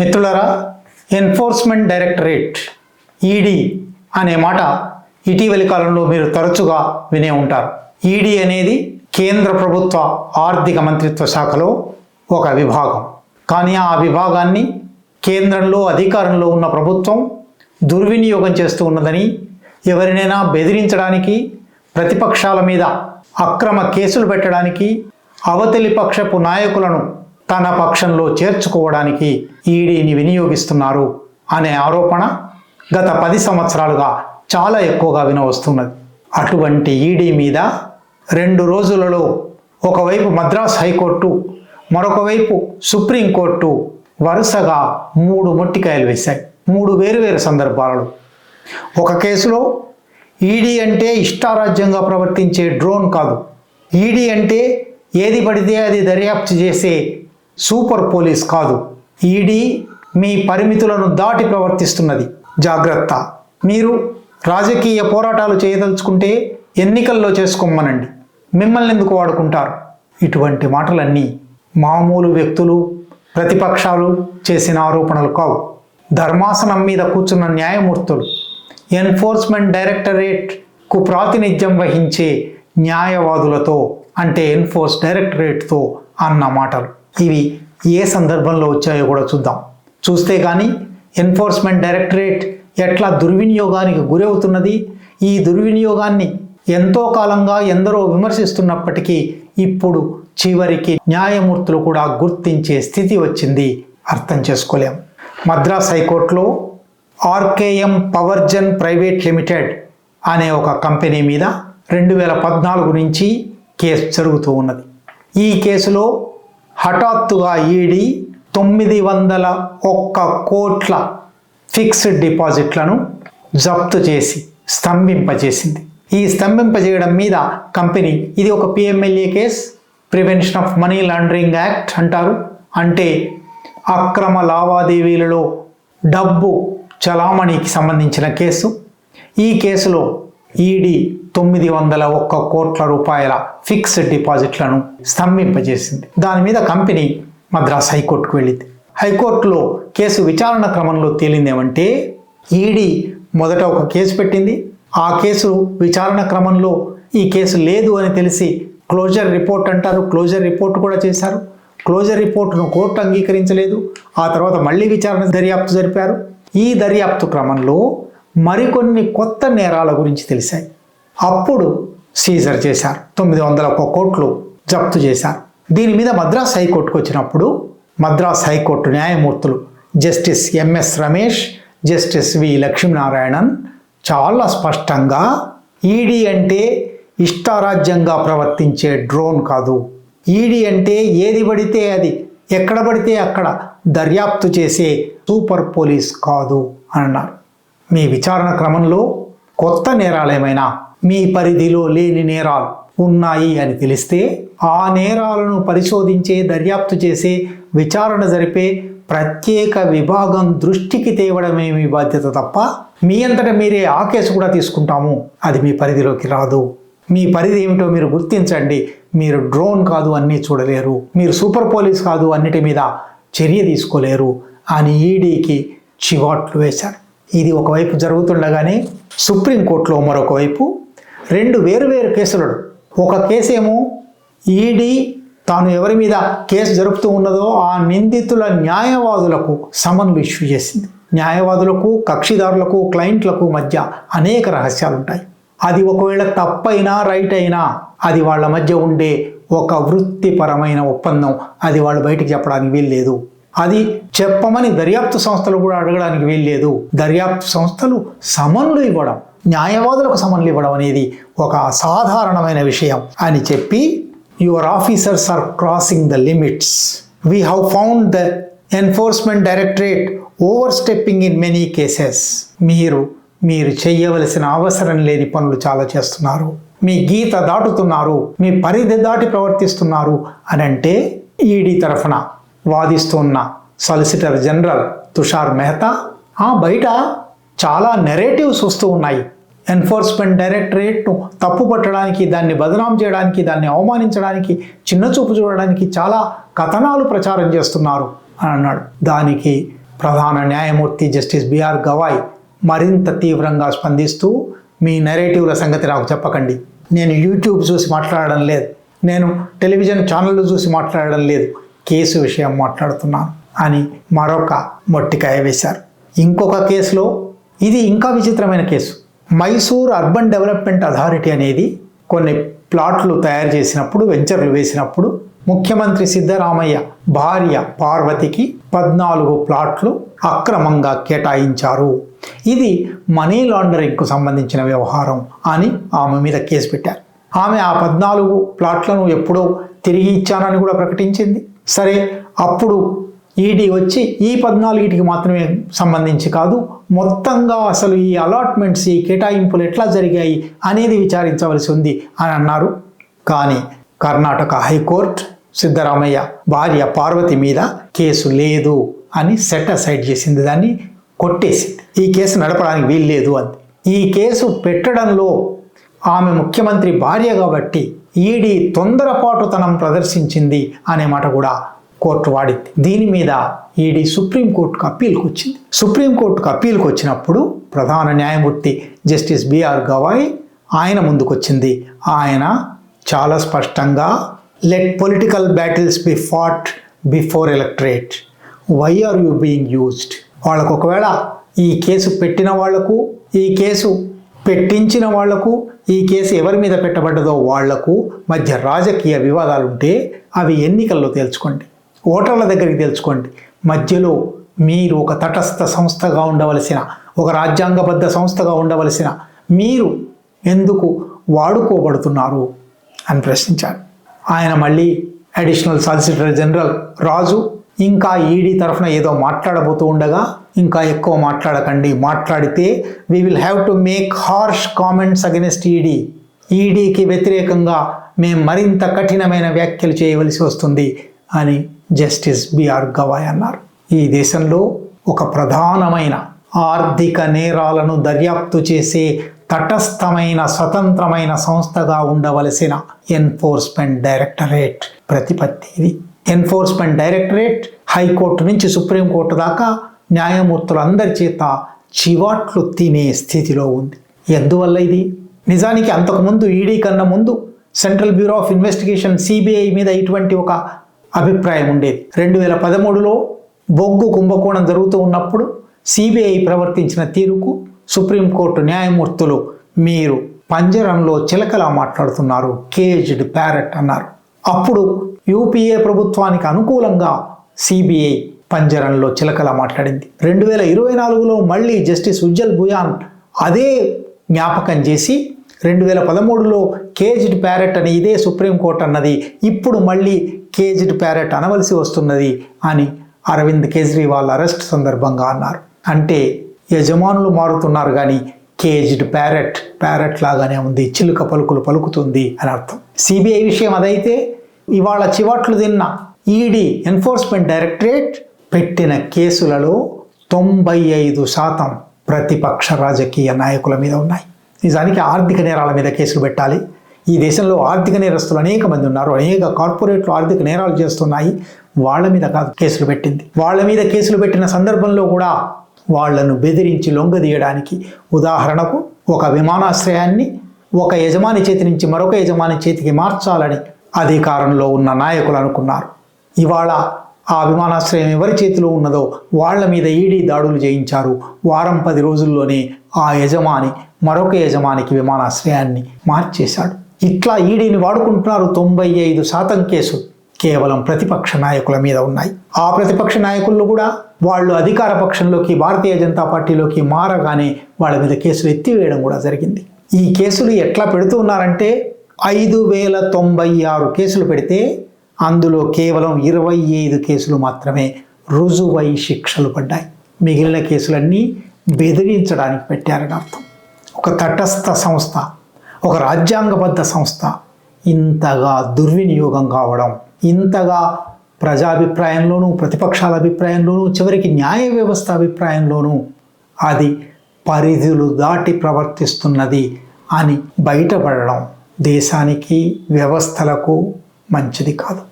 మిత్రులరా enforcement directorate ED అనే మాట ఇటీవలి కాలంలో మీరు తరచుగా వినే ఉంటారు. ఈడీ అనేది కేంద్ర ప్రభుత్వ ఆర్థిక మంత్రిత్వ శాఖలో ఒక విభాగం. కానీ ఆ విభాగాన్ని కేంద్రంలో అధికారంలో ఉన్న ప్రభుత్వం దుర్వినియోగం చేస్తూ ఉన్నదని ఎవరినైనా బెదిరించడానికి ప్రతిపక్షాల మీద అక్రమ కేసులు పెట్టడానికి అవతలి పక్షపు నాయకులను తన పక్షంలో చేర్చుకోవడానికి ఈడీని వినియోగిస్తున్నారు అనే ఆరోపణ గత పది సంవత్సరాలుగా చాలా ఎక్కువగా వినవస్తున్నది. అటువంటి ఈడీ మీద రెండు రోజులలో ఒకవైపు మద్రాస్ హైకోర్టు మరొక వైపు సుప్రీంకోర్టు వరుసగా మూడు మొట్టికాయలు వేశాయి. మూడు వేరువేరు సందర్భాలలో. ఒక కేసులో ఈడీ అంటే ఇష్టారాజ్యంగా ప్రవర్తించే డ్రోన్ కాదు. ఈడీ అంటే ఏది పడితే అది దర్యాప్తు చేసే సూపర్ పోలీస్ కాదు. ఈడీ మీ పరిమితులను దాటి ప్రవర్తిస్తున్నది. జాగ్రత్త. మీరు రాజకీయ పోరాటాలు చేయదలుచుకుంటే ఎన్నికల్లో చేసుకోమనండి. మిమ్మల్ని ఎందుకు వాడుకుంటారు? ఇటువంటి మాటలన్నీ మామూలు వ్యక్తులు ప్రతిపక్షాలు చేసిన ఆరోపణలు కావు. ధర్మాసనం మీద కూర్చున్న న్యాయమూర్తులు ఎన్ఫోర్స్మెంట్ డైరెక్టరేట్కు ప్రాతినిధ్యం వహించే న్యాయవాదులతో అంటే ఎన్ఫోర్స్ డైరెక్టరేట్తో అన్న మాటలు. ఇవి ఏ సందర్భంలో వచ్చాయో కూడా చూద్దాం. చూస్తే కానీ ఎన్ఫోర్స్మెంట్ డైరెక్టరేట్ ఎట్లా దుర్వినియోగానికి గురవుతున్నది? ఈ దుర్వినియోగాన్ని ఎంతో కాలంగా ఎందరో విమర్శిస్తున్నప్పటికీ ఇప్పుడు చివరికి న్యాయమూర్తులు కూడా గుర్తించే స్థితి వచ్చింది. అర్థం చేసుకోలేం. మద్రాస్ హైకోర్టులో ఆర్కేఎం పవర్జన్ ప్రైవేట్ లిమిటెడ్ అనే ఒక కంపెనీ మీద రెండు వేల పద్నాలుగు నుంచి కేసు జరుగుతూ ఉన్నది. ఈ కేసులో హఠాత్తుగా ఈడీ తొమ్మిది వందల ఒక్క కోట్ల ఫిక్స్డ్ డిపాజిట్లను జప్తు చేసి స్తంభింపజేసింది. ఈ స్తంభింపజేయడం మీద కంపెనీ ఇది ఒక PMLA case prevention of money laundering act అంటారు. అంటే అక్రమ లావాదేవీలలో డబ్బు చలామణికి సంబంధించిన కేసు. ఈ కేసులో ఈడీ తొమ్మిది వందల ఒక్క కోట్ల రూపాయల ఫిక్స్డ్ డిపాజిట్లను స్తంభింపజేసింది. దాని మీద కంపెనీ మద్రాస్ హైకోర్టుకు వెళ్ళింది. హైకోర్టులో కేసు విచారణ క్రమంలో తేలిందేమంటే ఈడీ మొదట ఒక కేసు పెట్టింది. ఆ కేసు విచారణ క్రమంలో ఈ కేసు లేదు అని తెలిసి క్లోజర్ రిపోర్ట్ అంటారు. క్లోజర్ రిపోర్ట్ కూడా చేశారు. క్లోజర్ రిపోర్టును కోర్టు అంగీకరించలేదు. ఆ తర్వాత మళ్ళీ విచారణ దర్యాప్తు జరిపారు. ఈ దర్యాప్తు క్రమంలో మరికొన్ని కొత్త నేరాల గురించి తెలిసాయి. అప్పుడు సీజర్ చేశారు. తొమ్మిది వందల ఒక్క కోట్లు జప్తు చేశారు. దీని మీద మద్రాస్ హైకోర్టుకు వచ్చినప్పుడు మద్రాస్ హైకోర్టు న్యాయమూర్తులు justice MS Ramesh justice V Lakshminarayanan చాలా స్పష్టంగా ఈడీ అంటే ఇష్టారాజ్యంగా ప్రవర్తించే డ్రోన్ కాదు. ఈడీ అంటే ఏది పడితే అది ఎక్కడ పడితే అక్కడ దర్యాప్తు చేసే సూపర్ పోలీస్ కాదు అన్నారు. మీ విచారణ క్రమంలో కొత్త నేరాలు ఏమైనా మీ పరిధిలో లేని నేరాలు ఉన్నాయి అని తెలిస్తే ఆ నేరాలను పరిశోధించే దర్యాప్తు చేసే విచారణ జరిపే ప్రత్యేక విభాగం దృష్టికి తేవడమే మీ బాధ్యత తప్ప మీ అంతటా మీరే ఆ కేసు కూడా తీసుకుంటాము. అది మీ పరిధిలోకి రాదు. మీ పరిధి ఏమిటో మీరు గుర్తించండి. మీరు డ్రోన్ కాదు అన్నీ చూడలేరు. మీరు సూపర్ పోలీస్ కాదు అన్నిటి మీద చర్య తీసుకోలేరు అని ఈడీకి చివాట్లు వేశారు. ఇది ఒకవైపు జరుగుతుండగానే సుప్రీంకోర్టులో మరొక వైపు రెండు వేరువేరు కేసులు. ఒక కేసేమో ఈడీ తాను ఎవరి మీద కేసు జరుపుతూ ఉన్నదో ఆ నిందితుల న్యాయవాదులకు సమన్లు ఇష్యూ చేసింది. న్యాయవాదులకు కక్షిదారులకు క్లయింట్లకు మధ్య అనేక రహస్యాలు ఉంటాయి అది ఒకవేళ తప్పైనా రైట్ అయినా అది వాళ్ళ మధ్య ఉండే ఒక వృత్తిపరమైన ఒప్పందం. అది వాళ్ళు బయటికి చెప్పడానికి వీల్లేదు. అది చెప్పమని దర్యాప్తు సంస్థలు కూడా అడగడానికి వీల్లేదు. దర్యాప్తు సంస్థలు సమన్లు ఇవ్వడం న్యాయవాదులకు సమన్లు ఇవ్వడం అనేది ఒక అసాధారణమైన విషయం అని చెప్పి your officers are crossing the limits. We have found the enforcement directorate overstepping in many cases. మీరు మీరు చేయవలసిన అవసరం లేని పనులు చాలా చేస్తున్నారు. మీ గీత దాటుతున్నారు మీ పరిధి దాటి ప్రవర్తిస్తున్నారు అని అంటే ఈడీ తరఫున వాదిస్తున్న సాలిసిటర్ జనరల్ తుషార్ మెహతా ఆ బయట చాలా నెరేటివ్స్ వస్తూ ఉన్నాయి. ఎన్ఫోర్స్మెంట్ డైరెక్టరేట్ను తప్పు పట్టడానికి దాన్ని బదనాం చేయడానికి దాన్ని అవమానించడానికి చిన్న చూపు చూడడానికి చాలా కథనాలు ప్రచారం చేస్తున్నారు అని అన్నాడు. దానికి ప్రధాన న్యాయమూర్తి జస్టిస్ బిఆర్ గవాయ్ మరింత తీవ్రంగా స్పందిస్తూ మీ నెరేటివ్ల సంగతి నాకు చెప్పకండి. నేను యూట్యూబ్ చూసి మాట్లాడడం లేదు. నేను టెలివిజన్ ఛానళ్ళు చూసి మాట్లాడడం లేదు. కేసు విషయం మాట్లాడుతున్నాను అని మరొక మొట్టికాయ వేశారు. ఇంకొక కేసులో ఇది ఇంకా విచిత్రమైన case. Mysore urban development authority అనేది కొన్ని ప్లాట్లు తయారు చేసినప్పుడు వెంచర్లు వేసినప్పుడు ముఖ్యమంత్రి సిద్ధరామయ్య భార్య పార్వతికి పద్నాలుగు ప్లాట్లు అక్రమంగా కేటాయించారు. ఇది మనీ లాండరింగ్కు సంబంధించిన వ్యవహారం అని ఆమె మీద కేసు పెట్టారు. ఆమె ఆ పద్నాలుగు ప్లాట్లను ఎప్పుడో తిరిగి ఇచ్చానని కూడా ప్రకటించింది. సరే అప్పుడు ఈడీ వచ్చి ఈ పద్నాలుగిటికి మాత్రమే సంబంధించి కాదు మొత్తంగా అసలు ఈ అలాట్మెంట్స్ ఈ కేటాయింపులు ఎట్లా జరిగాయి అనేది విచారించవలసి ఉంది అని అన్నారు. కానీ కర్ణాటక హైకోర్టు సిద్ధరామయ్య భార్య పార్వతి మీద కేసు లేదు అని సెట్ అసైడ్ చేసింది. దాన్ని కొట్టేసింది. ఈ కేసు నడపడానికి వీల్లేదు అంది. ఈ కేసు పెట్టడంలో ఆమె ముఖ్యమంత్రి భార్య కాబట్టి ఈడీ తొందరపాటుతనం ప్రదర్శించింది అనే మాట కూడా కోర్టు వాడింది. దీని మీద ఈడీ సుప్రీంకోర్టుకు అప్పీల్కి వచ్చింది సుప్రీంకోర్టుకు అప్పీల్కి వచ్చినప్పుడు ప్రధాన న్యాయమూర్తి జస్టిస్ బిఆర్ గవాయ్ ఆయన ముందుకొచ్చింది. ఆయన చాలా స్పష్టంగా let political battles be fought before electorate why are you being used వాళ్ళకు ఒకవేళ ఈ కేసు పెట్టిన వాళ్ళకు ఈ కేసు పెట్టించిన వాళ్ళకు ఈ కేసు ఎవరి మీద పెట్టబడ్డదో వాళ్ళకు మధ్య రాజకీయ వివాదాలు ఉంటే అవి ఎన్నికల్లో తేల్చుకోండి. ఓటర్ల దగ్గరికి తెలుసుకోండి మధ్యలో మీరు ఒక తటస్థ సంస్థగా ఉండవలసిన ఒక రాజ్యాంగబద్ధ సంస్థగా ఉండవలసిన మీరు ఎందుకు వాడుకోబడుతున్నారు అని ప్రశ్నించారు ఆయన మళ్ళీ అడిషనల్ సాలిసిటర్ జనరల్ రాజు ఇంకా ఈడీ తరఫున ఏదో మాట్లాడబోతూ ఉండగా ఇంకా ఎక్కువ మాట్లాడకండి. మాట్లాడితే we will have to make harsh comments against ED ఈడీకి వ్యతిరేకంగా మేము మరింత కఠినమైన వ్యాఖ్యలు చేయవలసి వస్తుంది అని జస్టిస్ బిఆర్ గవాయ్ అన్నారు. ఈ దేశంలో ఒక ప్రధానమైన ఆర్థిక నేరాలను దర్యాప్తు చేసే తటస్థమైన స్వతంత్రమైన సంస్థగా ఉండవలసిన ఎన్ఫోర్స్మెంట్ డైరెక్టరేట్ ప్రతిపత్తి ఇది. ఎన్ఫోర్స్మెంట్ డైరెక్టరేట్ హైకోర్టు నుంచి సుప్రీంకోర్టు దాకా న్యాయమూర్తులందరి చేత చివాట్లు తినే స్థితిలో ఉంది. ఎందువల్ల ఇది? నిజానికి అంతకుముందు ఈడీ కన్నా ముందు central bureau of investigation CBI మీద ఇటువంటి ఒక అభిప్రాయం ఉండేది. రెండు వేల పదమూడులో బొగ్గు కుంభకోణం జరుగుతూ ఉన్నప్పుడు సిబిఐ ప్రవర్తించిన తీరుకు సుప్రీంకోర్టు న్యాయమూర్తులు మీరు పంజరంలో చిలకలా మాట్లాడుతున్నారు. కేజ్డ్ ప్యారెట్ అన్నారు. అప్పుడు యూపీఏ ప్రభుత్వానికి అనుకూలంగా సిబిఐ పంజరంలో చిలకలా మాట్లాడింది. రెండు వేల ఇరవై నాలుగులో మళ్ళీ జస్టిస్ ఉజ్జల్ భుయాన్ అదే జ్ఞాపకం చేసి రెండు వేల పదమూడులో కేజ్డ్ ప్యారెట్ అని ఇదే సుప్రీంకోర్టు అన్నది ఇప్పుడు మళ్ళీ కేజ్డ్ ప్యారెట్ అనవలసి వస్తున్నది అని అరవింద్ కేజ్రీవాల్ అరెస్ట్ సందర్భంగా అన్నారు. అంటే యజమానులు మారుతున్నారు కానీ కేజ్డ్ ప్యారెట్ ప్యారెట్ లాగానే ఉంది చిలుక పలుకులు పలుకుతుంది అని అర్థం. సిబిఐ విషయం అదైతే ఇవాళ చివాట్లు తిన్న ఈడీ ఎన్ఫోర్స్మెంట్ డైరెక్టరేట్ పెట్టిన కేసులలో తొంభై ఐదు శాతం ప్రతిపక్ష రాజకీయ నాయకుల మీద ఉన్నాయి. నిజానికి ఆర్థిక నేరాల మీద కేసులు పెట్టాలి. ఈ దేశంలో ఆర్థిక నేరస్తులు అనేక మంది ఉన్నారు. అనేక కార్పొరేట్లు ఆర్థిక నేరాలు చేస్తున్నాయి. వాళ్ళ మీద కాదు కేసులు పెట్టింది. వాళ్ళ మీద కేసులు పెట్టిన సందర్భంలో కూడా వాళ్ళను బెదిరించి లొంగదీయడానికి ఉదాహరణకు ఒక విమానాశ్రయాన్ని ఒక యజమాని చేతి నుంచి మరొక యజమాని చేతికి మార్చాలని అధికారంలో ఉన్న నాయకులు అనుకున్నారు. ఇవాళ ఆ విమానాశ్రయం ఎవరి చేతిలో ఉన్నదో వాళ్ళ మీద ఈడీ దాడులు చేయించారు. వారం పది రోజుల్లోనే ఆ యజమాని మరొక యజమానికి విమానాశ్రయాన్ని మార్చేశాడు. ఇట్లా ఈడీని వాడుకుంటున్నారు తొంభై ఐదు శాతం కేసు కేవలం ప్రతిపక్ష నాయకుల మీద ఉన్నాయి. ఆ ప్రతిపక్ష నాయకులు కూడా వాళ్ళు అధికార పక్షంలోకి భారతీయ జనతా పార్టీలోకి మారగానే వాళ్ళ మీద కేసులు ఎత్తివేయడం కూడా జరిగింది. ఈ కేసులు ఎట్లా పెడుతూ ఉన్నారంటే ఐదు వేల తొంభై ఆరు కేసులు పెడితే అందులో కేవలం ఇరవై ఐదు కేసులు మాత్రమే రుజువై శిక్షలు పడ్డాయి. మిగిలిన కేసులన్నీ బెదిరించడానికి పెట్టారని అర్థం. ఒక తటస్థ సంస్థ ఒక రాజ్యాంగబద్ధ సంస్థ ఇంతగా దుర్వినియోగం కావడం ఇంతగా ప్రజాభిప్రాయంలోనూ ప్రతిపక్షాల అభిప్రాయంలోనూ చివరికి న్యాయ వ్యవస్థ అభిప్రాయంలోనూ అది పరిధులు దాటి ప్రవర్తిస్తున్నది అని బయటపడడం దేశానికి వ్యవస్థలకు మంచిది కాదు.